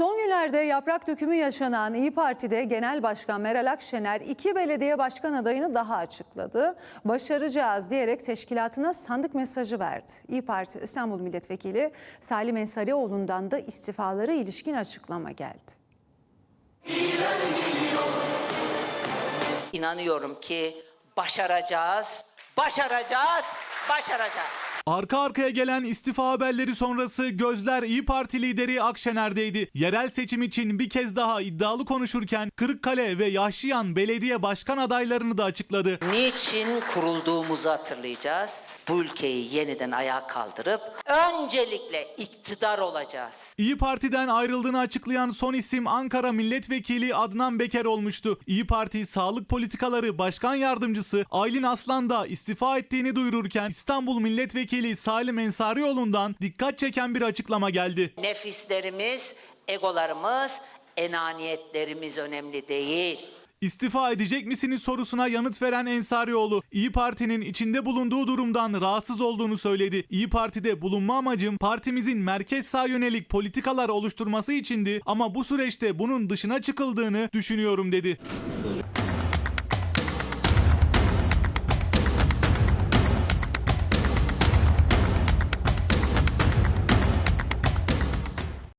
Son günlerde yaprak dökümü yaşanan İyi Parti'de Genel Başkan Meral Akşener iki belediye başkan adayını daha açıkladı. Başaracağız diyerek teşkilatına sandık mesajı verdi. İyi Parti İstanbul Milletvekili Salim Ensarioğlu'ndan da istifaları ilişkin açıklama geldi. İnanıyorum ki başaracağız, başaracağız, başaracağız. Arka arkaya gelen istifa haberleri sonrası gözler İyi Parti lideri Akşener'deydi. Yerel seçim için bir kez daha iddialı konuşurken Kırıkkale ve Yahşiyan belediye başkan adaylarını da açıkladı. Niçin kurulduğumuzu hatırlayacağız. Bu ülkeyi yeniden ayağa kaldırıp öncelikle iktidar olacağız. İyi Parti'den ayrıldığını açıklayan son isim Ankara Milletvekili Adnan Beker olmuştu. İyi Parti Sağlık Politikaları Başkan Yardımcısı Aylin Aslan da istifa ettiğini duyururken İstanbul Milletvekili Salim Ensarioğlu'ndan dikkat çeken bir açıklama geldi. Nefislerimiz, egolarımız, enaniyetlerimiz önemli değil. İstifa edecek misiniz sorusuna yanıt veren Ensarioğlu, İyi Parti'nin içinde bulunduğu durumdan rahatsız olduğunu söyledi. İyi Parti'de bulunma amacım partimizin merkez sağ yönelik politikalar oluşturması içindi ama bu süreçte bunun dışına çıkıldığını düşünüyorum dedi.